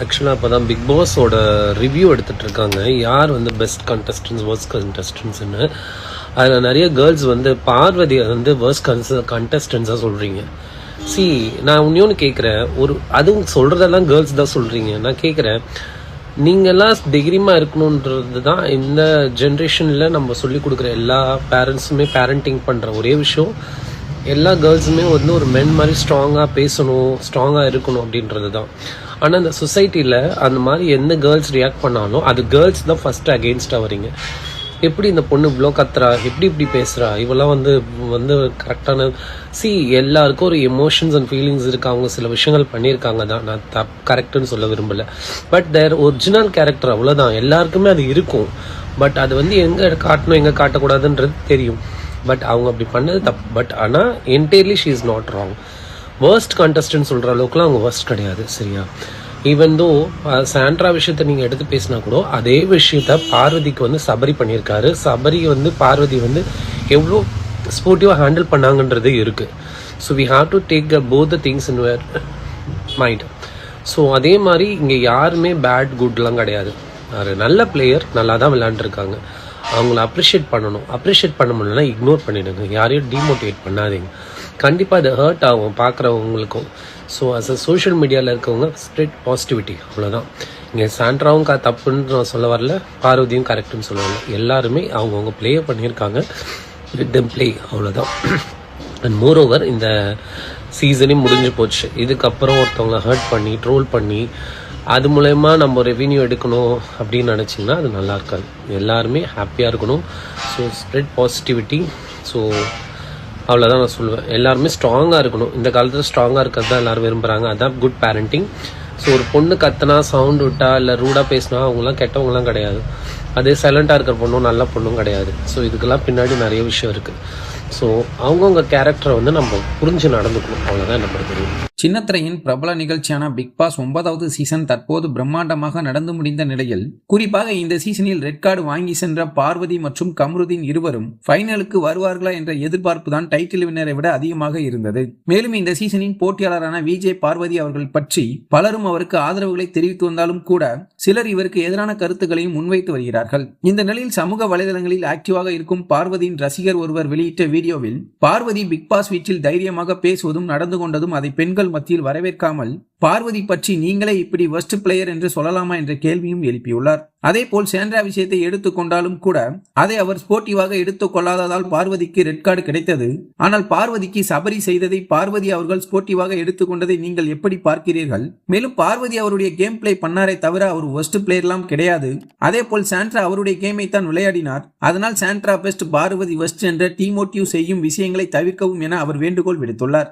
ஆக்சுவலாக இப்போ தான் பிக் பாஸோட ரிவ்யூ எடுத்துகிட்டு இருக்காங்க யார் வந்து பெஸ்ட் கண்டஸ்டன்ஸ் வர்ஸ் கண்டஸ்டன்ஸ்னு அதில் நிறைய கேர்ள்ஸ் வந்து பார்வதியை வந்து வர்ஸ் கன்ஸ் கண்டஸ்டன்ஸாக சொல்கிறீங்க சி நான் இன்னொன்று கேட்குறேன் ஒரு அதுவும் சொல்கிறதெல்லாம் கேர்ள்ஸ் தான் சொல்கிறீங்க நான் கேட்குறேன் நீங்கள்லாம் தைரியமாக இருக்கணுன்றது தான் இந்த ஜென்ரேஷனில் நம்ம சொல்லி கொடுக்குற எல்லா பேரண்ட்ஸுமே பேரண்டிங் பண்ணுற ஒரே விஷயம். எல்லா கேர்ள்ஸுமே வந்து ஒரு மென் மாதிரி ஸ்ட்ராங்காக பேசணும் ஸ்ட்ராங்காக இருக்கணும் அப்படின்றது தான் ஆனால் இந்த சொசைட்டியில் அந்த மாதிரி எந்த கேர்ள்ஸ் ரியாக்ட் பண்ணாலும் அது கேர்ள்ஸ் தான் ஃபஸ்ட்டு அகெயின்ஸ்டாக வரீங்க எப்படி இந்த பொண்ணு இவ்வளோ கத்துறா? எப்படி இப்படி பேசுகிறா இவெல்லாம் வந்து வந்து கரெக்டான சி எல்லாருக்கும் ஒரு எமோஷன்ஸ் அண்ட் ஃபீலிங்ஸ் இருக்கா. அவங்க சில விஷயங்கள் பண்ணியிருக்காங்க தான். நான் தப் கரெக்டுன்னு சொல்ல விரும்பலை. பட் தேர் ஒரிஜினல் கேரக்டர் அவ்வளோதான் எல்லாருக்குமே அது இருக்கும். பட் அது வந்து எங்கே காட்டணும் எங்கே காட்டக்கூடாதுன்றது தெரியும். பட் அவங்க அப்படி பண்ணது தப் பட் ஆனால் entirely she is not wrong worst contestant சொல்கிற அளவுக்குலாம் அவங்க வேர்ஸ்ட் கிடையாது சரியா? ஈவன் தோ சாண்ட்ரா விஷயத்த நீங்கள் எடுத்து பேசினா கூட அதே விஷயத்த பார்வதிக்கு வந்து சபரி பண்ணியிருக்காரு. சபரி வந்து பார்வதி வந்து எவ்வளோ ஸ்போர்ட்டிவாக ஹேண்டில் பண்ணாங்கன்றது இருக்குது so we have to take both the things in where mind so அதே மாதிரி இங்கே யாருமே பேட் குட்லாம் கிடையாது. ஒரு நல்ல பிளேயர் நல்லா தான் விளையாண்டுருக்காங்க. அவங்கள அப்ரிஷியேட் பண்ணணும். அப்ரிஷியேட் பண்ண முடியலன்னா இக்னோர் பண்ணிடுங்க. யாரையும் டிமோட்டிவேட் பண்ணாதீங்க. கண்டிப்பாக அது ஹர்ட் ஆகும் பார்க்குறவங்களுக்கும் ஸோ அஸ் அ சோஷியல் மீடியாவில் இருக்கவங்க ஸ்ப்ரெட் பாசிட்டிவிட்டி அவ்வளோதான் இங்கே சாண்ட்ராவும் க தப்புன்னு நான் சொல்ல வரல பார்வதியும் கரெக்டுன்னு சொல்லுவாங்க எல்லாருமே அவங்கவுங்க ப்ளே பண்ணியிருக்காங்க. வித் தம் ப்ளே அவ்வளோதான் அண்ட் மோர் ஓவர் இந்த சீசனே முடிஞ்சு போச்சு. இதுக்கப்புறம் ஒருத்தவங்கள ஹர்ட் பண்ணி ட்ரோல் பண்ணி அது மூலயமா நம்ம ரெவென்யூ எடுக்கணும் அப்படின்னு நினச்சிங்கன்னா அது நல்லா இருக்காது. எல்லாருமே ஹாப்பியாக இருக்கணும். ஸோ ஸ்ப்ரெட் பாசிட்டிவிட்டி ஸோ அவ்வளோதான் நான் சொல்லுவேன். எல்லாருமே ஸ்ட்ராங்காக இருக்கணும். இந்த காலத்தில் ஸ்ட்ராங்காக இருக்கிறது தான் எல்லாரும் விரும்புகிறாங்க அதுதான் குட் பேரண்டிங் ஸோ ஒரு பொண்ணு கத்தினா சவுண்ட் விட்டா இல்லை ரூடாக பேசினா அவங்களாம் கெட்டவங்களாம் கிடையாது. அதே சைலண்ட்டாக இருக்கிற பொண்ணும் நல்ல பொண்ணும் கிடையாது. ஸோ இதுக்கெல்லாம் பின்னாடி நிறைய விஷயம் இருக்குது ஸோ அவங்கவுங்க கேரக்டரை வந்து நம்ம புரிஞ்சு நடந்துக்கணும். அவ்வளோதான் நம்ம தெரியும். சின்னத்திரையின் பிரபல நிகழ்ச்சியான பிக் பாஸ் ஒன்பதாவது சீசன் தற்போது பிரம்மாண்டமாக நடந்து முடிந்த நிலையில் குறிப்பாக இந்த சீசனில் ரெட் கார்டு வாங்கி சென்ற பார்வதி மற்றும் கம்ருதீன் இருவரும் ஃபைனலுக்கு வருவார்களா என்ற எதிர்பார்ப்பு தான் டைட்டில் வின்னரை விட அதிகமாக இருந்தது. மேலும் இந்த சீசனின் போட்டியாளரான விஜய் பார்வதி அவர்கள் பற்றி பலரும் அவருக்கு ஆதரவுகளை தெரிவித்து வந்தாலும் கூட சிலர் இவருக்கு எதிரான கருத்துக்களையும் முன்வைத்து வருகிறார்கள். இந்த நிலையில் சமூக வலைதளங்களில் ஆக்டிவாக இருக்கும் பார்வதியின் ரசிகர் ஒருவர் வெளியிட்ட வீடியோவில் பார்வதி பிக் பாஸ் வீட்டில் தைரியமாக பேசுவதும் நடந்து கொண்டதும் அதை பெண்கள் மத்தியில் வரவேற்காமல் பார்வதி பற்றி நீங்களே இப்படி வெஸ்ட் பிளேயர் என்று சொல்லலாமா என்ற கேள்வியும் எழுப்பியுள்ளார். அதே போல் சேண்ட்ரா விஷயத்தை எடுத்துக்கொண்டாலும் கூட அதை அவர் ஸ்போர்ட்டிவாக எடுத்துக் கொள்ளாததால் பார்வதிக்கு ரெட் கார்டு கிடைத்தது. ஆனால் பார்வதிக்கு சபரி செய்ததை பார்வதி அவர்கள் ஸ்போர்ட்டிவாக எடுத்துக்கொண்டதை நீங்கள் எப்படி பார்க்கிறீர்கள்? மேலும் பார்வதி அவருடைய கேம் பிளே பண்ணாரே தவிர அவர் ஒஸ்ட் பிளேயர்லாம் கிடையாது. அதே போல் சாண்ட்ரா அவருடைய கேமை தான் விளையாடினார். அதனால் சாண்ட்ரா பெஸ்ட் பார்வதி வெஸ்ட் என்ற டீமோட்டிவ் செய்யும் விஷயங்களை தவிர்க்கவும் என அவர் வேண்டுகோள் விடுத்துள்ளார்.